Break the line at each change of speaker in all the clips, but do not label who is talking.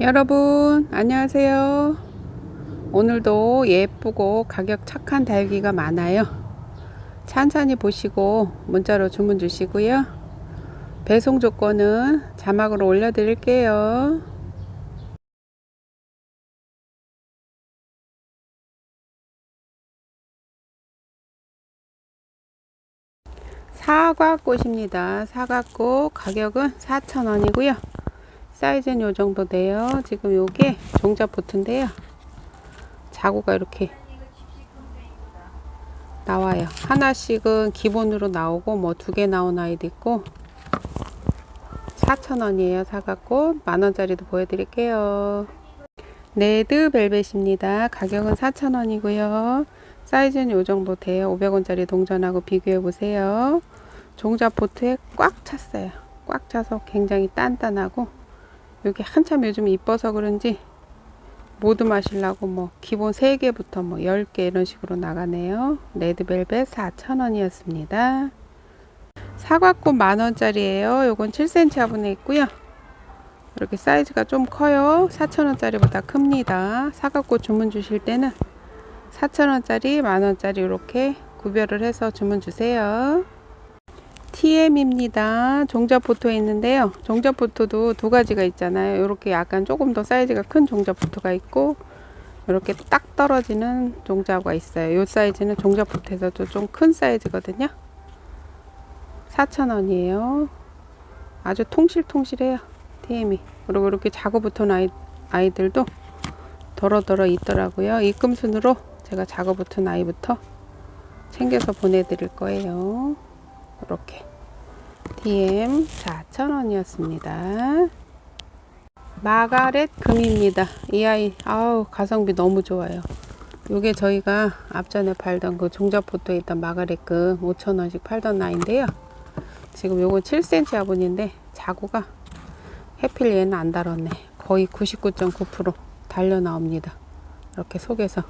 여러분 안녕하세요. 오늘도 예쁘고 가격 착한 달기가 많아요. 찬찬히 보시고 문자로 주문 주시고요. 배송 조건은 자막으로 올려 드릴게요. 사과꽃입니다. 사과꽃 가격은 4,000원이고요 사이즈는 요 정도 돼요. 지금 요게 종자 보트인데요. 자구가 이렇게 나와요. 하나씩은 기본으로 나오고 뭐 두 개 나온 아이도 있고 4,000원이에요. 사갖고 만원짜리도 보여드릴게요. 레드 벨벳입니다. 가격은 4,000원이고요. 사이즈는 요 정도 돼요. 500원짜리 동전하고 비교해 보세요. 종자 보트에 꽉 찼어요. 꽉 차서 굉장히 단단하고 여기 한참 요즘 이뻐서 그런지 모두 마시려고 뭐 기본 3개부터 뭐 10개 이런 식으로 나가네요. 레드벨벳 4,000원이었습니다. 사과꽃 만원짜리예요. 요건 7cm 화분에 있고요. 이렇게 사이즈가 좀 커요. 4,000원짜리보다 큽니다. 사과꽃 주문 주실 때는 4,000원짜리, 만원짜리 이렇게 구별을 해서 주문 주세요. TM입니다. 종자포토에 있는데요. 종자포토도 두 가지가 있잖아요. 이렇게 약간 조금 더 사이즈가 큰 종자포토가 있고 이렇게 딱 떨어지는 종자가 있어요. 이 사이즈는 종자포토에서도 좀 큰 사이즈거든요. 4,000원이에요. 아주 통실통실해요. TM이. 그리고 이렇게 작업 붙은 아이, 아이들도 더러더러 있더라고요. 입금순으로 제가 작업 붙은 아이부터 챙겨서 보내드릴 거예요. 이렇게 DM 4,000원이었습니다. 마가렛 금입니다. 이 아이 아우 가성비 너무 좋아요. 요게 저희가 앞전에 팔던 그 종자포토에 있던 마가렛 금 5,000원씩 팔던 아이인데요. 지금 요건 7cm 화분인데 자구가 해필 얘는 안 달았네. 거의 99.9% 달려 나옵니다. 이렇게 속에서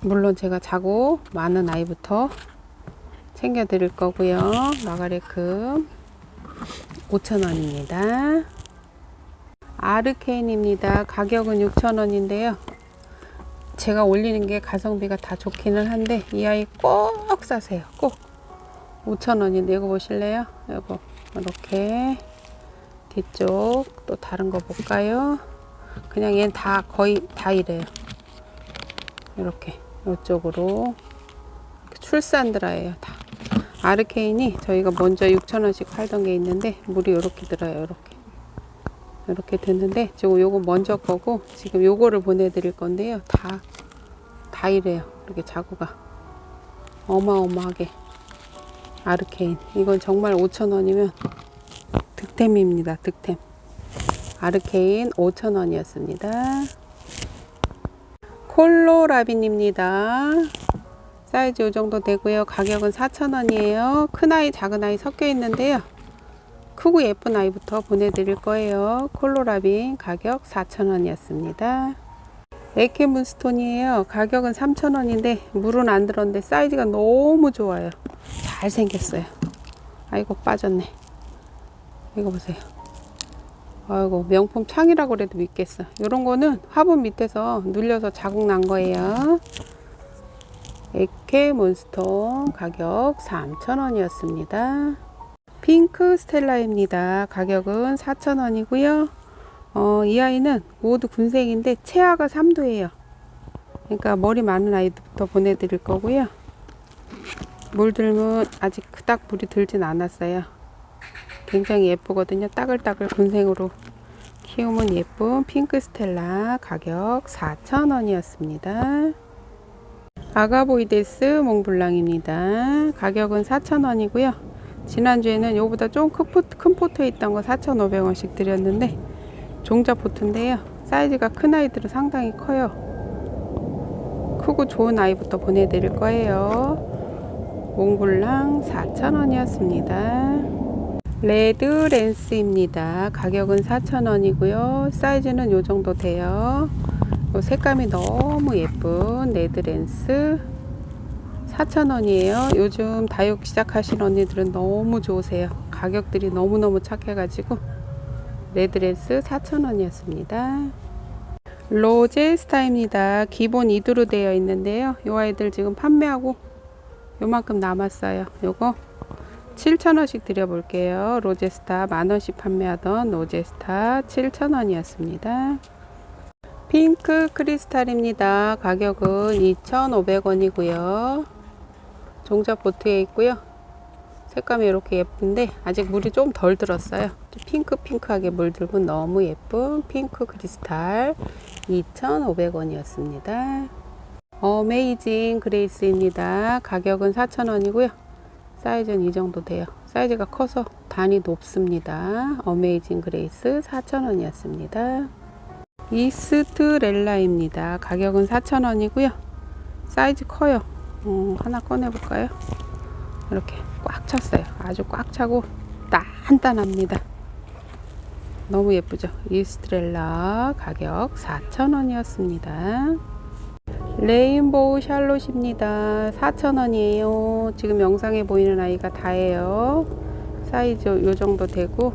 물론 제가 자고 많은 아이부터 챙겨 드릴 거고요. 마가렛금 5,000원입니다. 아르케인입니다. 가격은 6,000원인데요. 제가 올리는 게 가성비가 다 좋기는 한데 이 아이 꼭 사세요. 꼭 5,000원인데 이거 보실래요? 이거 이렇게 뒤쪽 또 다른 거 볼까요? 그냥 얘는 다 거의 다 이래요. 이렇게 이쪽으로 출산드라예요. 다. 아르케인이 저희가 먼저 6,000원씩 팔던 게 있는데 물이 이렇게 들어요. 이렇게. 이렇게 드는데 지금 요거 먼저 거고 지금 요거를 보내드릴 건데요. 다, 다 이래요. 이렇게 자구가. 어마어마하게. 아르케인. 이건 정말 5,000원이면 득템입니다. 득템. 아르케인 5,000원이었습니다. 콜로라빈입니다. 사이즈 이 정도 되고요. 가격은 4,000원이에요. 큰 아이, 작은 아이 섞여 있는데요. 크고 예쁜 아이부터 보내드릴 거예요. 콜로라빈 가격 4,000원이었습니다. 에케 문스톤이에요. 가격은 3,000원인데 물은 안 들었는데 사이즈가 너무 좋아요. 잘 생겼어요. 아이고 빠졌네. 이거 보세요. 아이고 명품 창이라고 그래도 믿겠어. 이런 거는 화분 밑에서 눌려서 자국 난 거예요. 몬스톤 가격 3,000원이었습니다. 핑크 스텔라입니다. 가격은 4,000원이고요. 어, 이 아이는 모두 군색인데 체아가 3도예요. 그러니까 머리 많은 아이부터 보내드릴 거고요. 물 들면 아직 그닥 물이 들진 않았어요. 굉장히 예쁘거든요. 따글따글 군색으로 키우면 예쁜 핑크 스텔라 가격 4,000원이었습니다. 아가보이데스 몽블랑입니다. 가격은 4,000원이고요. 지난주에는 요보다 좀큰 포트, 큰 포트에 있던 거 4,500원씩 드렸는데 종자 포트인데요. 사이즈가 큰 아이들은 상당히 커요. 크고 좋은 아이부터 보내드릴 거예요. 몽블랑 4,000원이었습니다. 레드 랜스입니다. 가격은 4,000원이고요. 사이즈는 요 정도 돼요. 색감이 너무 예쁜 레드랜스 4,000원이에요. 요즘 다육 시작하신 언니들은 너무 좋으세요. 가격들이 너무너무 착해가지고 레드레스 4,000원이었습니다. 로제스타입니다. 기본 2두로 되어 있는데요. 요 아이들 지금 판매하고 요만큼 남았어요. 요거 7,000원씩 드려볼게요. 로제스타 만원씩 판매하던 로제스타 7,000원이었습니다. 핑크 크리스탈입니다. 가격은 2,500원이고요. 종잡 보트에 있고요. 색감이 이렇게 예쁜데 아직 물이 좀 덜 들었어요. 핑크 핑크하게 물들고 너무 예쁜 핑크 크리스탈 2,500원이었습니다. 어메이징 그레이스입니다. 가격은 4,000원이고요. 사이즈는 이 정도 돼요. 사이즈가 커서 단이 높습니다. 어메이징 그레이스 4,000원이었습니다. 이스트렐라입니다. 가격은 4,000원이고요. 사이즈 커요. 음, 하나 꺼내볼까요? 이렇게 꽉 찼어요. 아주 꽉 차고 단단합니다. 너무 예쁘죠? 이스트렐라 가격 4,000원이었습니다. 레인보우 샬롯입니다. 4,000원이에요. 지금 영상에 보이는 아이가 다예요. 사이즈 요 정도 되고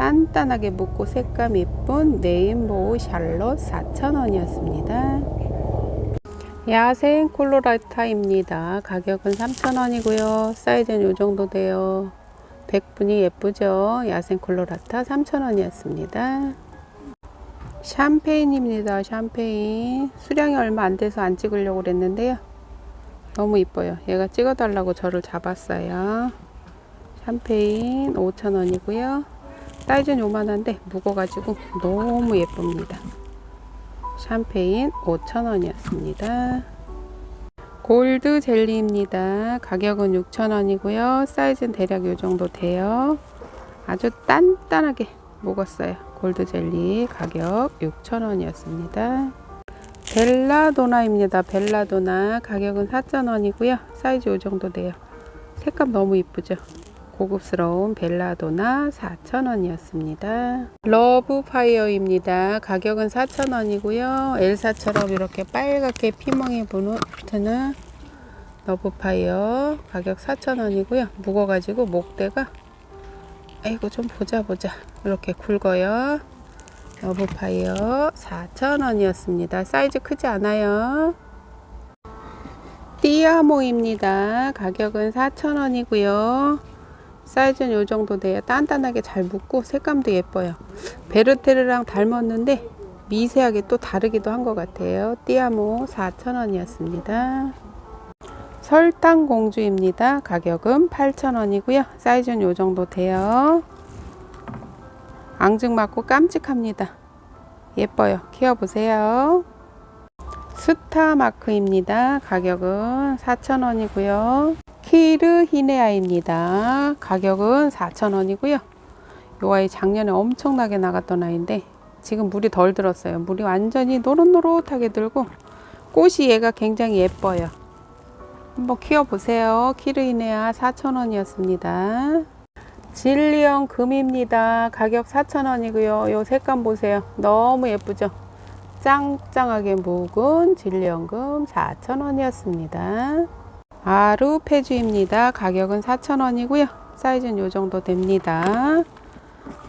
단단하게 묶고 색감 예쁜 레인보우 샬롯 4,000원이었습니다. 야생 콜로라타입니다. 가격은 3,000원이고요. 사이즈는 요 정도 돼요. 백분이 예쁘죠? 야생 콜로라타 3,000원이었습니다. 샴페인입니다. 샴페인. 수량이 얼마 안 돼서 안 찍으려고 그랬는데요. 너무 이뻐요. 얘가 찍어달라고 저를 잡았어요. 샴페인 5,000원이고요. 사이즈는 요만한데 무거워가지고 너무 예쁩니다. 샴페인 5,000원이었습니다. 골드 젤리입니다. 가격은 6,000원이고요. 사이즈는 대략 요 정도 돼요. 아주 단단하게 먹었어요. 골드 젤리 가격 6,000원이었습니다. 벨라도나입니다. 벨라도나 가격은 4,000원이고요. 사이즈 요 정도 돼요. 색감 너무 이쁘죠? 고급스러운 벨라도나 4,000원이었습니다. 러브파이어입니다. 가격은 4,000원이고요. 엘사처럼 이렇게 빨갛게 피멍이 붙는 러브파이어 가격 4,000원이고요. 묵어가지고 목대가 아이고 좀 보자 보자 이렇게 굵어요. 러브파이어 4,000원이었습니다. 사이즈 크지 않아요. 띠아모입니다. 가격은 4,000원이고요. 사이즈는 요 정도 돼요. 단단하게 잘 붙고 색감도 예뻐요. 베르테르랑 닮았는데 미세하게 또 다르기도 한 것 같아요. 띠아모 4,000원이었습니다. 설탕 공주입니다. 가격은 8,000원이고요. 사이즈는 요 정도 돼요. 앙증맞고 깜찍합니다. 예뻐요. 키워보세요. 스타마크입니다. 가격은 4,000원이고요. 키르 히네아입니다. 가격은 4,000원이고요. 요 아이 작년에 엄청나게 나갔던 아이인데 지금 물이 덜 들었어요. 물이 완전히 노릇노릇하게 들고 꽃이 얘가 굉장히 예뻐요. 한번 키워보세요. 키르 히네아 4,000원이었습니다. 진리형 금입니다. 가격 4,000원이고요. 요 색감 보세요. 너무 예쁘죠? 짱짱하게 묵은 진리연금 4,000원이었습니다. 아루페주입니다. 가격은 4,000원이고요. 사이즈는 요 정도 됩니다.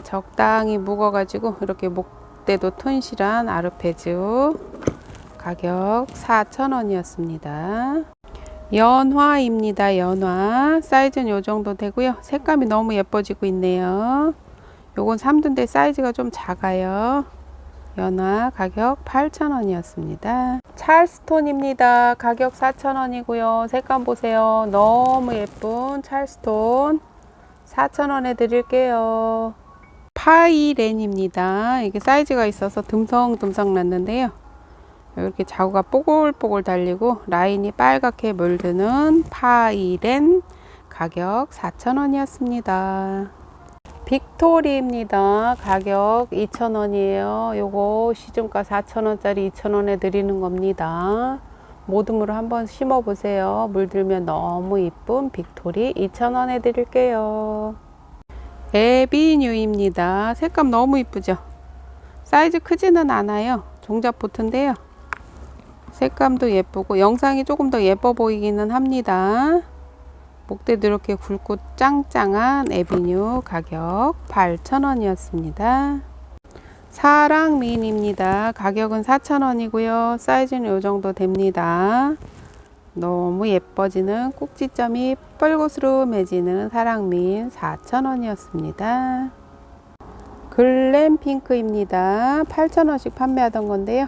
적당히 묵어가지고 이렇게 목대도 튼실한 아르페주 가격 4,000원이었습니다. 연화입니다. 연화 사이즈는 요 정도 되고요. 색감이 너무 예뻐지고 있네요. 요건 3두인데 사이즈가 좀 작아요. 연화 가격 8,000원이었습니다. 찰스톤입니다. 가격 4,000원이고요. 색감 보세요. 너무 예쁜 찰스톤 4,000원에 드릴게요. 파이렌입니다. 이게 사이즈가 있어서 듬성듬성 났는데요. 이렇게 자구가 뽀글뽀글 달리고 라인이 빨갛게 물드는 파이렌 가격 4,000원이었습니다. 빅토리입니다. 가격 2,000원이에요. 요거 시중가 4,000원짜리 2,000원에 드리는 겁니다. 모둠으로 한번 심어 보세요. 물들면 너무 이쁜 빅토리 2,000원에 드릴게요. 에비뉴입니다. 색감 너무 이쁘죠? 사이즈 크지는 않아요. 종잡 보트인데요. 색감도 예쁘고 영상이 조금 더 예뻐 보이기는 합니다. 목대도 이렇게 굵고 짱짱한 에비뉴 가격 8,000원이었습니다. 사랑미인입니다. 가격은 4,000원이고요. 사이즈는 이 정도 됩니다. 너무 예뻐지는 꼭지점이 뻘겋으름해지는 사랑미인 4,000원이었습니다. 글램핑크입니다. 8,000원씩 판매하던 건데요.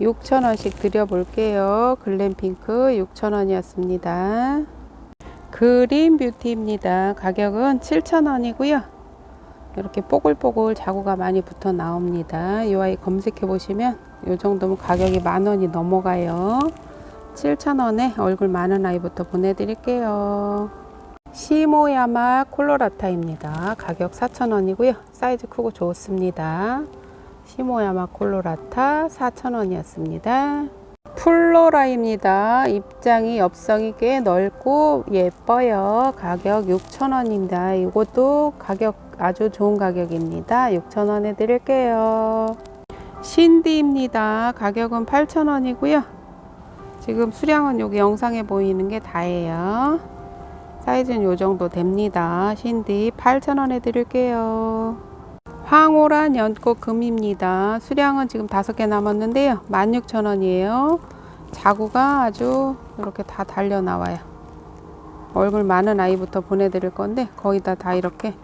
6,000원씩 드려볼게요. 글램핑크 6,000원이었습니다. 그린 뷰티입니다. 가격은 7,000원이고요. 이렇게 뽀글뽀글 자구가 많이 붙어 나옵니다. 이 아이 검색해 보시면 이 정도면 가격이 만 원이 넘어가요. 7,000원에 얼굴 많은 아이부터 보내드릴게요. 시모야마 콜로라타입니다. 가격 4,000원이고요. 사이즈 크고 좋습니다. 시모야마 콜로라타 4,000원이었습니다. 플로라입니다. 입장이 엽성이 꽤 넓고 예뻐요. 가격 6,000원입니다. 이것도 가격 아주 좋은 가격입니다. 6,000원에 드릴게요. 신디입니다. 가격은 8,000원이고요. 지금 수량은 여기 영상에 보이는 게 다예요. 사이즈는 요 정도 됩니다. 신디 8,000원에 드릴게요. 황홀한 연꽃 금입니다. 수량은 지금 다섯 개 남았는데요. 16,000원이에요. 자구가 아주 이렇게 다 달려 나와요. 얼굴 많은 아이부터 보내드릴 건데 거의 다 다 이렇게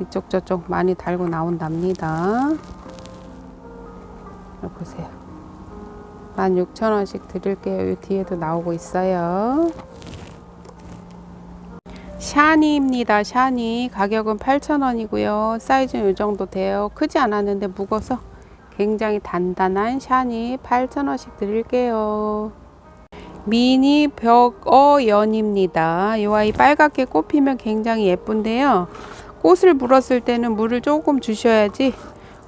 이쪽 저쪽 많이 달고 나온답니다. 보세요. 16,000원씩 드릴게요. 이 뒤에도 나오고 있어요. 샤니입니다. 샤니 가격은 8,000원이고요. 사이즈는 이 정도 돼요. 크지 않았는데 무거워서 굉장히 단단한 샤니 8,000원씩 드릴게요. 미니 벽어연입니다. 이 아이 빨갛게 꽃 피면 굉장히 예쁜데요. 꽃을 물었을 때는 물을 조금 주셔야지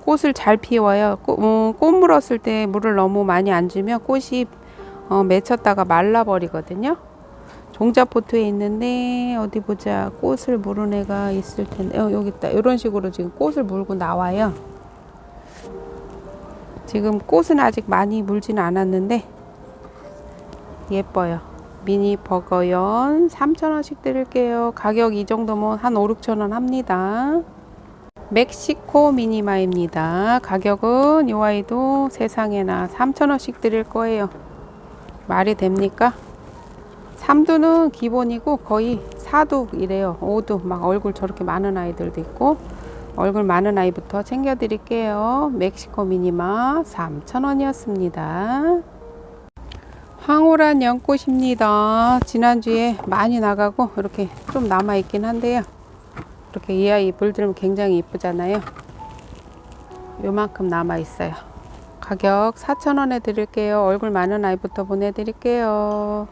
꽃을 잘 피워요. 꽃, 음, 꽃 물었을 때 물을 너무 많이 안 주면 꽃이 어, 맺혔다가 말라버리거든요. 종자포트에 있는데 어디 보자. 꽃을 물은 애가 있을 텐데. 어, 여기 있다. 이런 식으로 지금 꽃을 물고 나와요. 지금 꽃은 아직 많이 물지는 않았는데 예뻐요. 미니 버거연 3,000원씩 드릴게요. 가격 이 정도면 한 5, 6,000원 합니다. 멕시코 미니마입니다. 가격은 이 아이도 세상에나 3,000원씩 드릴 거예요. 말이 됩니까? 3두는 기본이고 거의 4두 이래요. 5두 막 얼굴 저렇게 많은 아이들도 있고 얼굴 많은 아이부터 챙겨 드릴게요. 멕시코 미니마 3,000원이었습니다. 황홀한 연꽃입니다. 지난주에 많이 나가고 이렇게 좀 남아 있긴 한데요. 이렇게 이 아이 물들면 굉장히 이쁘잖아요. 요만큼 남아 있어요. 가격 4,000원에 드릴게요. 얼굴 많은 아이부터 보내 드릴게요.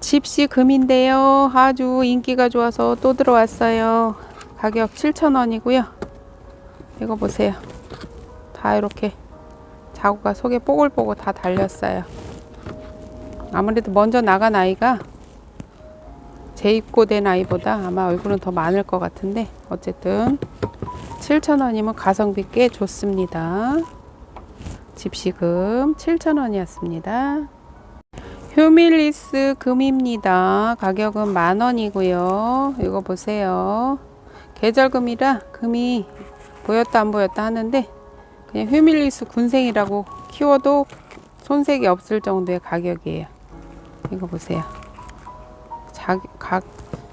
집시 금인데요. 아주 인기가 좋아서 또 들어왔어요. 가격 7,000원이고요. 이거 보세요. 다 이렇게 자구가 속에 뽀글뽀글 다 달렸어요. 아무래도 먼저 나간 아이가 재입고 된 아이보다 아마 얼굴은 더 많을 것 같은데 어쨌든 7,000원이면 가성비 꽤 좋습니다. 집시금 7,000원이었습니다. 휴밀리스 금입니다. 가격은 만 원이고요. 이거 보세요. 계절금이라 금이 보였다 안 보였다 하는데 그냥 휴밀리스 군생이라고 키워도 손색이 없을 정도의 가격이에요. 이거 보세요. 자, 각,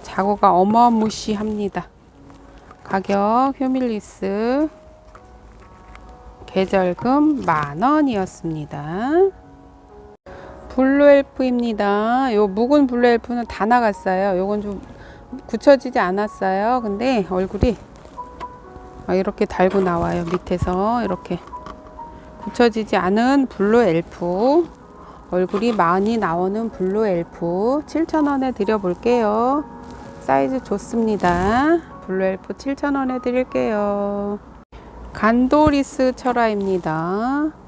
자고가 어마무시합니다. 가격 휴밀리스 계절금 만 원이었습니다. 블루엘프입니다. 요 묵은 블루엘프는 다 나갔어요. 요건 좀 굳혀지지 않았어요. 근데 얼굴이 이렇게 달고 나와요. 밑에서 이렇게 굳혀지지 않은 블루엘프 얼굴이 많이 나오는 블루엘프 7,000원에 드려볼게요. 사이즈 좋습니다. 블루엘프 7,000원에 드릴게요. 간도리스 철화입니다.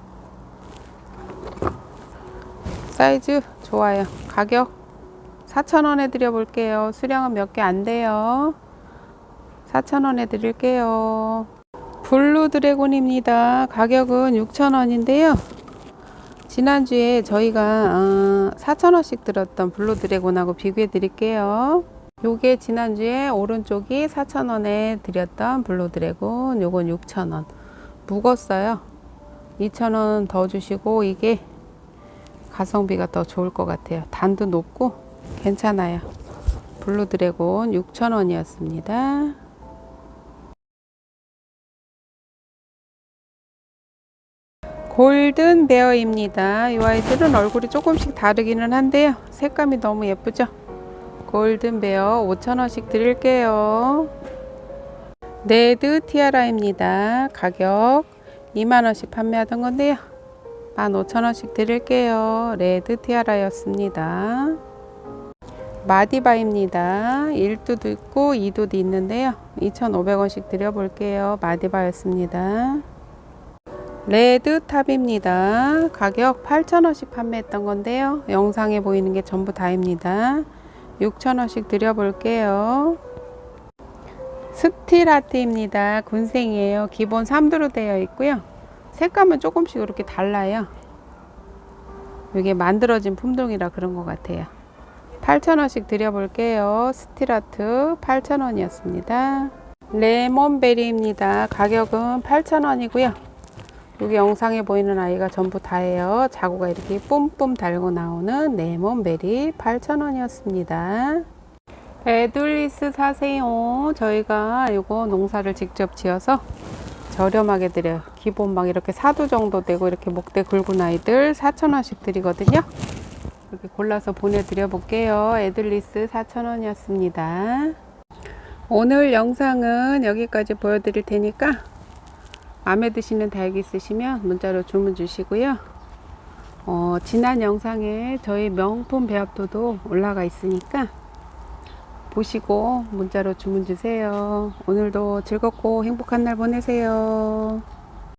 사이즈 좋아요. 가격 4,000원에 드려볼게요. 수량은 몇 개 안 돼요. 4,000원에 드릴게요. 블루 드래곤입니다. 가격은 6,000원인데요. 지난주에 저희가 어, 4,000원씩 들었던 블루 드래곤하고 비교해 드릴게요. 요게 지난주에 오른쪽이 4,000원에 드렸던 블루 드래곤, 요건 6,000원. 묵었어요. 2,000원 더 주시고 이게 가성비가 더 좋을 것 같아요. 단도 높고 괜찮아요. 블루 드래곤 6,000원이었습니다. 골든 베어입니다. 이 아이들은 얼굴이 조금씩 다르기는 한데요. 색감이 너무 예쁘죠? 골든 베어 5,000원씩 드릴게요. 네드 티아라입니다. 가격 2만원씩 판매하던 건데요. 15,000원씩 드릴게요. 레드 티아라였습니다. 마디바입니다. 1두도 있고 2두도 있는데요. 2,500원씩 드려볼게요. 마디바였습니다. 레드 탑입니다. 가격 8,000원씩 판매했던 건데요. 영상에 보이는 게 전부 다입니다. 6,000원씩 드려볼게요. 스틸 아트입니다. 군생이에요. 기본 3두로 되어 있고요. 색감은 조금씩 이렇게 달라요. 이게 만들어진 품종이라 그런 것 같아요. 8,000원씩 드려볼게요. 스틸 아트 8,000원이었습니다. 레몬베리입니다. 가격은 8,000원이고요. 여기 영상에 보이는 아이가 전부 다예요. 자구가 이렇게 뿜뿜 달고 나오는 레몬베리 8,000원이었습니다. 에둘리스 사세요. 저희가 이거 농사를 직접 지어서 저렴하게 드려요. 기본 막 이렇게 사두 정도 되고 이렇게 목대 굵은 아이들 4,000원씩 드리거든요. 이렇게 골라서 보내드려 볼게요. 에둘리스 4,000원이었습니다. 오늘 영상은 여기까지 보여드릴 테니까 마음에 드시는 다육이 있으시면 문자로 주문 주시고요. 어, 지난 영상에 저희 명품 배합도도 올라가 있으니까 보시고 문자로 주문 주세요. 오늘도 즐겁고 행복한 날 보내세요.